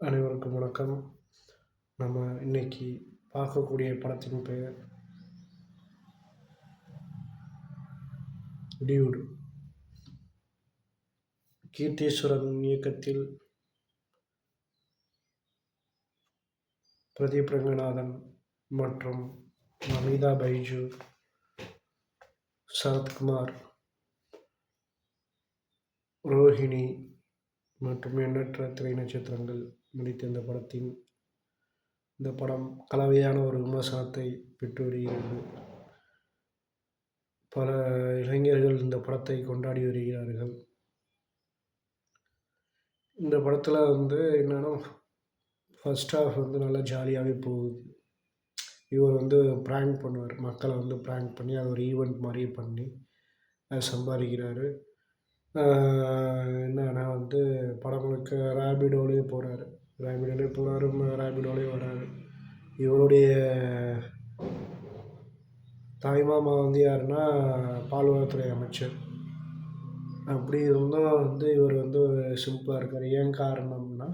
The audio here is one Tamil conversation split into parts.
அனைவருக்கும் வணக்கம். நம்ம இன்னைக்கு பார்க்கக்கூடிய படத்தின் பெயர் டியூடு கீர்த்தீஸ்வரன் இயக்கத்தில் பிரதீப் ரங்கநாதன் மற்றும் அமிதா பைஜு சரத்குமார் ரோஹிணி மற்றும் எண்ணற்ற திரை நட்சத்திரங்கள் நடித்த இந்த படத்தின் இந்த படம் கலவையான ஒரு விமர்சனத்தை பெற்று வருகிறது பல இளைஞர்கள் இந்த படத்தை கொண்டாடி வருகிறார்கள். இந்த படத்தில் வந்து என்னென்னா ஃபர்ஸ்ட் ஹாஃப் வந்து நல்லா ஜாலியாகவே போகுது. இவர் வந்து ப்ராங்க் பண்ணுவார். மக்களை வந்து ப்ராங்க் பண்ணி அது ஒரு ஈவெண்ட் மாதிரியே பண்ணி சம்பாதிக்கிறாரு. என்னன்னா வந்து படம் முழுக்க ரேபிடோலேயே போகிறாரு ரேபிடோலேயே போகிறாரு ரேபிடோலேயே வராரு இவருடைய தாய்மாமா வந்து யாருன்னா பால்வளத்துறை அமைச்சர். அப்படி இருந்தும் வந்து இவர் வந்து சிம்பிளாக இருக்கார். ஏன் காரணம்னா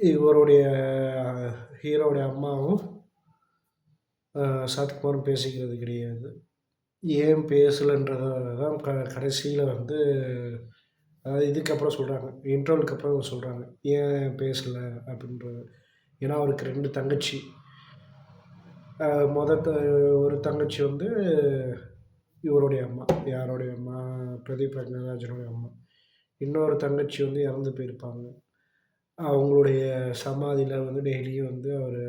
இவருடைய ஹீரோடைய அம்மாவும் சத்குமாரும் பேசிக்கிறது கிடையாது. ஏன் பேசலைன்றத தான் க கடைசியில் வந்து இதுக்கப்புறம் சொல்கிறாங்க இன்டர்வலுக்கு அப்புறம் சொல்கிறாங்க ஏன் பேசலை? அப்படின்றது. ஏன்னா அவருக்கு ரெண்டு தங்கச்சி. மொத ஒரு தங்கச்சி வந்து இவருடைய அம்மா. யாருடைய அம்மா? பிரதீப் ரங்கராஜனுடைய அம்மா. இன்னொரு தங்கச்சி வந்து இறந்து போயிருப்பாங்க. அவங்களுடைய சமாதியில் வந்து டெய்லியும் வந்து அவர்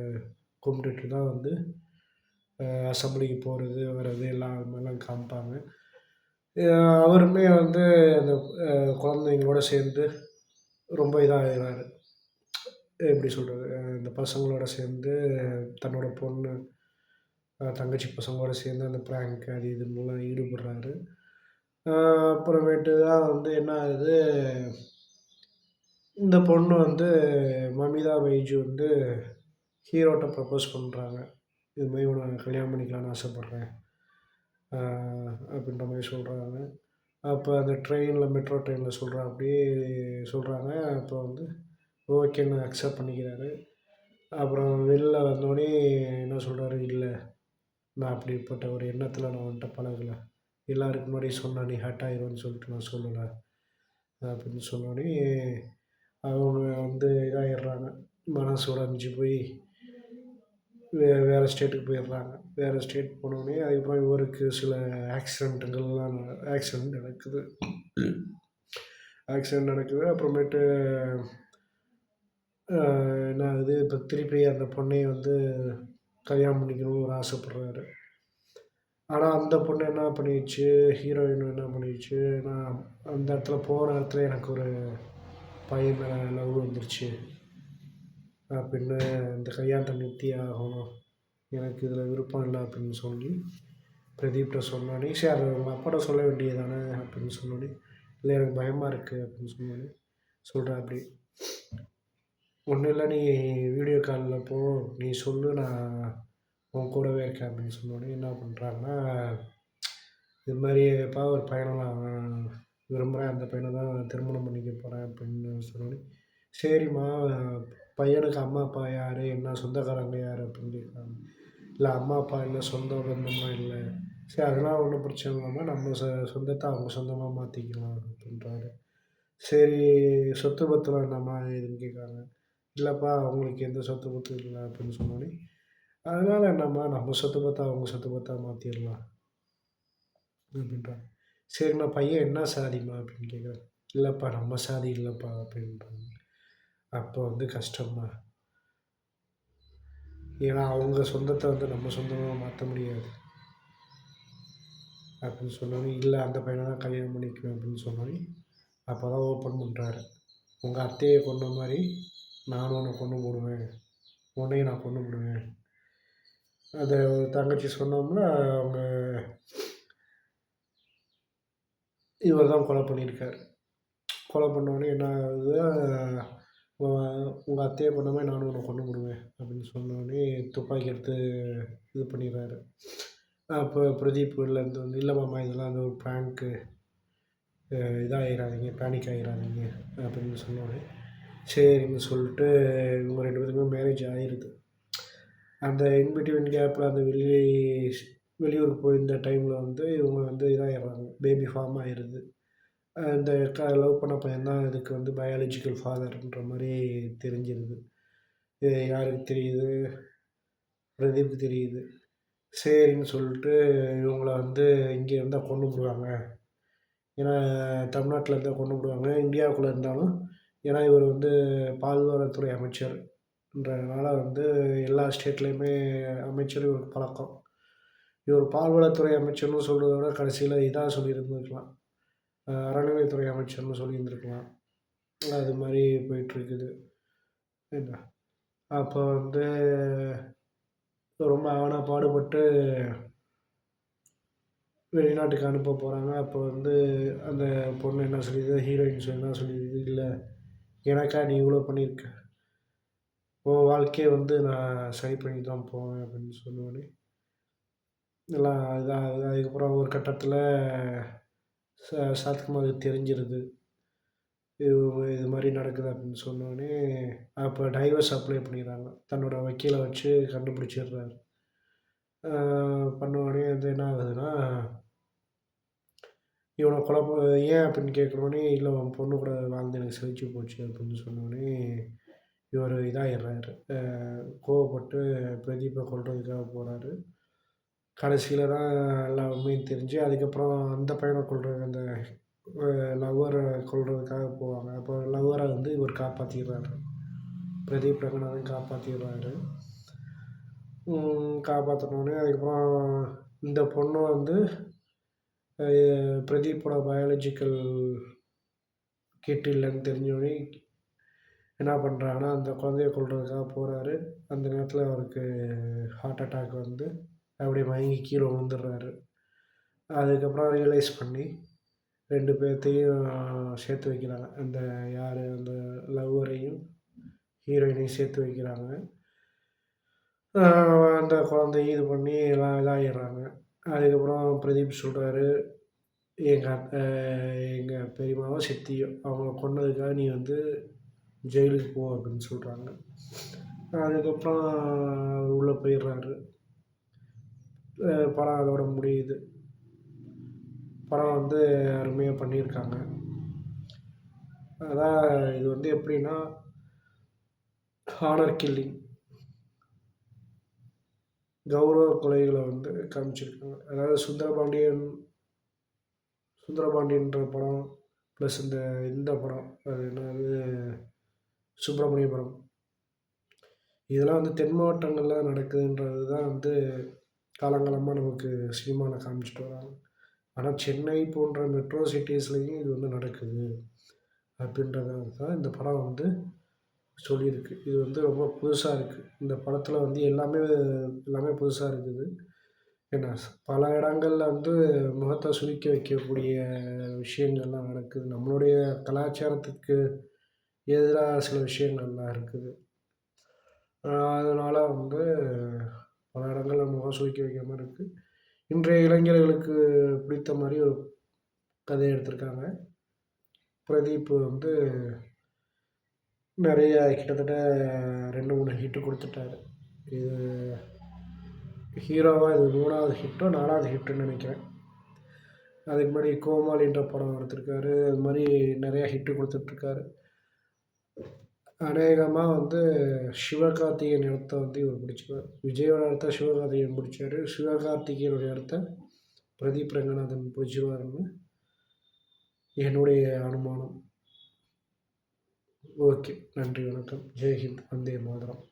கும்பிட்டுட்டு தான் வந்து அசம்பிளிக்கு போகிறது வர்றது எல்லாம் எல்லாம் காமிப்பாங்க. அவருமே வந்து அந்த குழந்தைங்களோட சேர்ந்து ரொம்ப இதாகிறாரு எப்படி சொல்கிறது இந்த பசங்களோட சேர்ந்து தன்னோட பொண்ணு தங்கச்சி பசங்களோட சேர்ந்து அந்த ப்ராங்க் அது இதுலாம் ஈடுபடுறாரு. அப்புறமேட்டு தான் வந்து என்ன ஆகுது? இந்த பொண்ணு வந்து மமிதா பைஜு வந்து ஹீரோட்ட ப்ரப்போஸ் பண்ணுறாங்க இதுமாதிரி உன்னை கல்யாணம் பண்ணிக்கலான்னு ஆசைப்பட்றேன். அப்படின்ற மாதிரி சொல்கிறாங்க அப்போ அந்த ட்ரெயினில் மெட்ரோ ட்ரெயினில் சொல்கிறா அப்படியே சொல்கிறாங்க அப்போ வந்து ஓகேன்னு அக்செப்ட் பண்ணிக்கிறாரு. அப்புறம் வெளில வந்தோடனே என்ன சொல்கிறாரு இல்லை நான் அப்படிப்பட்ட ஒரு எண்ணத்தில் நான் வந்துட்டு பழகலை. எல்லாருக்கு முன்னாடி சொன்னால் நீ ஹர்ட் சொல்லிட்டு நான் சொல்லலை. அப்படின்னு சொன்னோடனே அவங்க வந்து இதாகிடுறாங்க மனசு உடஞ்சி போய் வே வேறு ஸ்டேட்டுக்கு போயிடுறாங்க வேறு ஸ்டேட் போனோடனே அதுக்கப்புறம் இவருக்கு சில ஆக்சிடெண்ட்டுங்கள்லாம் ஆக்சிடெண்ட் நடக்குது. ஆக்சிடெண்ட் நடக்குது. அப்புறமேட்டு என்ன ஆகுது? இப்போ திருப்பி அந்த பொண்ணையை வந்து கல்யாணம் பண்ணிக்கணும்னு ஒரு ஆசைப்பட்றாரு. ஆனால் அந்த பொண்ணு என்ன பண்ணிடுச்சு? ஹீரோயின் என்ன பண்ணிடுச்சு? நான் அந்த இடத்துல போகிற இடத்துல எனக்கு ஒரு பையன் மேலே லவ் வந்துருச்சு. அப்படின்னு இந்த கல்யாணத்தை நிறுத்தி ஆகணும். எனக்கு இதில் விருப்பம் இல்லை அப்படின்னு சொல்லி பிரதீப்கிட்ட சொன்னோடனே சரி அதை உங்கள் அப்பாட்ட சொல்ல வேண்டியது தானே அப்படின்னு சொன்னோடனே இல்லை எனக்கு பயமாக இருக்குது அப்படின்னு சொன்னோடனே சொல்கிறேன் அப்படி ஒன்றும் இல்லை நீ வீடியோ காலில் போ நீ சொல்லு நான் உன் கூடவே இருக்கேன் அப்படின்னு சொன்னோடனே என்ன பண்ணுறாங்கன்னா இது மாதிரி எப்பா ஒரு பையனை நான் விரும்புகிறேன் அந்த பையனை தான் திருமணம் பண்ணிக்க போகிறேன் அப்படின்னு சொன்னோடனே சரிம்மா பையனுக்கு அம்மா அப்பா யார்? என்ன சொந்தக்காரங்க யார் அப்படின்னு கேட்குறாங்க. இல்லை அம்மா அப்பா இல்லை சொந்த பந்தமாக இல்லை? சரி அதெல்லாம் ஒன்றும் பிரச்சனை இல்லாமல் நம்ம சொ சொந்தத்தை அவங்க சொந்தமாக மாற்றிக்கலாம் அப்படின்றாரு. சரி சொத்து பத்திரம் என்னம்மா ஏதுன்னு கேட்குறாங்க. இல்லைப்பா அவங்களுக்கு எந்த சொத்து பத்திரம் இல்லை அப்படின்னு சொன்னோடனே அதனால் என்னம்மா நம்ம சொத்து பத்தா அவங்க சொத்து பத்தா மாற்றிடலாம் அப்படின்றாங்க. சரிம்மா பையன் என்ன சாதிம்மா அப்படின்னு கேட்குறேன் இல்லைப்பா நம்ம சாதி இல்லைப்பா அப்படின்றாங்க. அப்போ வந்து கஷ்டம்தான் ஏன்னா அவங்க சொந்தத்தை வந்து நம்ம சொந்தமாக மாற்ற முடியாது. அப்படின்னு சொன்னோன்னே இல்லை அந்த பையனை தான் கல்யாணம் பண்ணிக்குவேன் அப்படின்னு சொன்னோன்னே அப்போ தான் ஓப்பன் பண்ணுறாரு உங்கள் அத்தையை கொண்ட மாதிரி நானும் உன்னை கொண்டு போடுவேன். உன்னையும் நான் கொண்டு போடுவேன். அதை தங்கச்சி சொன்னோம்னா அவங்க இவர் தான் கொலை பண்ணியிருக்காரு. கொலை பண்ணோடனே என்ன ஆகுது? உங்கள் அத்தையை கொண்ட மாதிரி நானும் உன்னை கொன்று விடுவேன் அப்படின்னு சொன்னோடனே துப்பாக்கி எடுத்து இது பண்ணிடுறாரு. அப்போ பிரதீப் வெளிலேருந்து வந்து இல்லை மாமா இதெல்லாம் வந்து ஒரு ப்ராங்க்கு இதாகிடாதீங்க பேனிக் ஆகிடாதீங்க அப்படின்னு சொன்னோடனே சரின்னு சொல்லிட்டு இவங்க ரெண்டு பேருக்குமே மேரேஜ் ஆயிடுது அந்த இன்பிட்வீன் கேப்பில் அந்த வெளியே வெளியூருக்கு போயிருந்த டைமில் வந்து இவங்க வந்து இதாகிடுறாங்க பேபி ஃபார்ம் ஆயிடுது இந்த க லவ் பண்ண பையன் தான் இதுக்கு வந்து பயாலஜிக்கல் ஃபாதர்ன்ற மாதிரி தெரிஞ்சிருது. இது யாருக்கு தெரியுது? பிரதீப்க்கு தெரியுது. சரின்னு சொல்லிட்டு இவங்கள வந்து இங்கே இருந்தால் கொண்டு விடுவாங்க ஏன்னா தமிழ்நாட்டில் இருந்தால் கொண்டு விடுவாங்க இந்தியாவுக்குள்ளே இருந்தாலும் ஏன்னா இவர் வந்து பால்வளத்துறை அமைச்சர்ன்றதுனால வந்து எல்லா ஸ்டேட்லேயுமே அமைச்சர் இவருக்கு பழக்கம். இவர் பால்வளத்துறை அமைச்சர்னு சொல்கிறத விட கடைசியில் இதாக சொல்லியிருந்துருக்கலாம். அறநிலைத்துறை அமைச்சர்னு சொல்லியிருந்துருக்கலாம். அது மாதிரி போயிட்டுருக்குது. என்ன? அப்போ வந்து ரொம்ப அவனா பாடுபட்டு வெளிநாட்டுக்கு அனுப்ப போகிறாங்க அப்போ வந்து அந்த பொண்ணு என்ன சொல்லியிருது ஹீரோயின்ஸ் என்ன சொல்லிடுது. இல்லை எனக்கா நீ இவ்வளோ பண்ணியிருக்க உன் வாழ்க்கையை வந்து நான் சரி பண்ணி தான் போவேன் அப்படின்னு சொன்னோடனே எல்லாம் இதாக அதுக்கப்புறம் ஒரு கட்டத்தில் சரத்குமாருக்கு தெரிஞ்சிருது. இது இது மாதிரி நடக்குது அப்படின்னு சொன்னோடனே அப்போ டைவர்ஸ் அப்ளை பண்ணிடுறாங்க. தன்னோட வக்கீலை வச்சு கண்டுபிடிச்சிடுறாரு. பண்ண உடனே வந்து என்ன ஆகுதுன்னா இவனை குழப்ப ஏன் அப்படின்னு கேட்குறோடனே இல்லை உன் பொண்ணு கூட வாழ்ந்து எனக்கு செழிச்சு போச்சு அப்படின்னு சொன்னோடனே இவர் இதாகிடுறாரு கோவப்பட்டு பிரதீப்பை கொல்றதுக்காக போகிறாரு கடைசியில் தான் எல்லா உண்மையும் தெரிஞ்சு அதுக்கப்புறம் அந்த பையனை கொல்ற அந்த லவ்வரை கொள்றதுக்காக போவாங்க. அப்போ லவ்வரை வந்து இவர் காப்பாற்றிடுறாரு பிரதீப் ரங்கநாதன் காப்பாற்றிடுறாரு காப்பாற்றினோடனே அதுக்கப்புறம் இந்த பொண்ணு வந்து பிரதீப்போட பயாலஜிக்கல் கிட் இல்லைன்னு தெரிஞ்சோடனே என்ன பண்ணுறாங்கன்னா அந்த குழந்தைய கொள்றதுக்காக போகிறாரு அந்த நேரத்தில் அவருக்கு ஹார்ட் அட்டாக் வந்து அப்படியே மயங்கி கீழே விழுந்துடுறாரு. அதுக்கப்புறம் ரியலைஸ் பண்ணி ரெண்டு பேர்த்தையும் சேர்த்து வைக்கிறாங்க. அந்த யார் அந்த லவ்வரையும் ஹீரோயினையும் சேர்த்து வைக்கிறாங்க. அந்த குழந்தையும் இது பண்ணி எல்லாம் இதாகிடுறாங்க அதுக்கப்புறம் பிரதீப் சொல்கிறாரு எங்கள் எங்கள் பெரியம்மாவோ சித்தியோ அவங்கள கொண்டதுக்காக நீ வந்து ஜெயிலுக்கு போ அப்படின்னு சொல்கிறாங்க அதுக்கப்புறம் உள்ளே போயிடுறாரு. படம் அதோட முடியுது. படம் வந்து அருமையாக பண்ணியிருக்காங்க. அதான் இது வந்து எப்படின்னா ஹானர் கில்லிங் கௌரவ கொலைகளை வந்து காமிச்சிருக்காங்க. அதாவது சுந்தரபாண்டியன் சுந்தரபாண்டியன்ற படம் ப்ளஸ் இந்த இந்த படம் அது என்னது சுப்பிரமணியபுரம் இதெல்லாம் வந்து தென் மாவட்டங்களில் நடக்குதுன்றது தான் வந்து காலங்காலமாக நமக்கு சினிமாவில் காமிச்சிட்டு வராங்க. ஆனால் சென்னை போன்ற மெட்ரோ சிட்டிஸ்லேயும் இது வந்து நடக்குது. அப்படின்றத தான் இந்த படம் வந்து சொல்லியிருக்கு. இது வந்து ரொம்ப புதுசாக இருக்குது இந்த படத்தில் வந்து எல்லாமே எல்லாமே புதுசாக இருக்குது. ஏன்னா பல இடங்களில் வந்து முகத்தை சுருக்கி வைக்கக்கூடிய விஷயங்கள்லாம் நடக்குது. நம்மளுடைய கலாச்சாரத்துக்கு எதிராக சில விஷயங்கள்லாம் இருக்குது. அதனால் வந்து பல இடங்களில் முகம் சுருக்கி வைக்கிற மாதிரி இருக்குது இன்றைய இளைஞர்களுக்கு பிடித்த மாதிரி ஒரு கதையை எடுத்திருக்காங்க. பிரதீப் வந்து நிறைய கிட்டத்தட்ட ரெண்டு மூணு ஹிட்டு கொடுத்துட்டாரு. இது ஹீரோவாக இது மூணாவது ஹிட்டோ நாலாவது ஹிட்டுன்னு நினைக்கிறேன். அதுக்கு முன்னாடி கோமாளின்ற படம் எடுத்திருக்காரு. அது மாதிரி நிறையா ஹிட்டு கொடுத்துட்ருக்காரு அநேகமாக வந்து சிவகார்த்திகேயன் இடத்த வந்து இவர் பிடிச்சிப்பார் விஜயோட இடத்த சிவகார்த்திகேயன் பிடிச்சாரு சிவகார்த்திகேயனுடைய இடத்த பிரதீப் ரங்கநாதன் பிடிச்சிருவாருன்னு என்னுடைய அனுமானம். ஓகே. நன்றி வணக்கம். ஜெய்ஹிந்த். வந்தே மாதிரம்.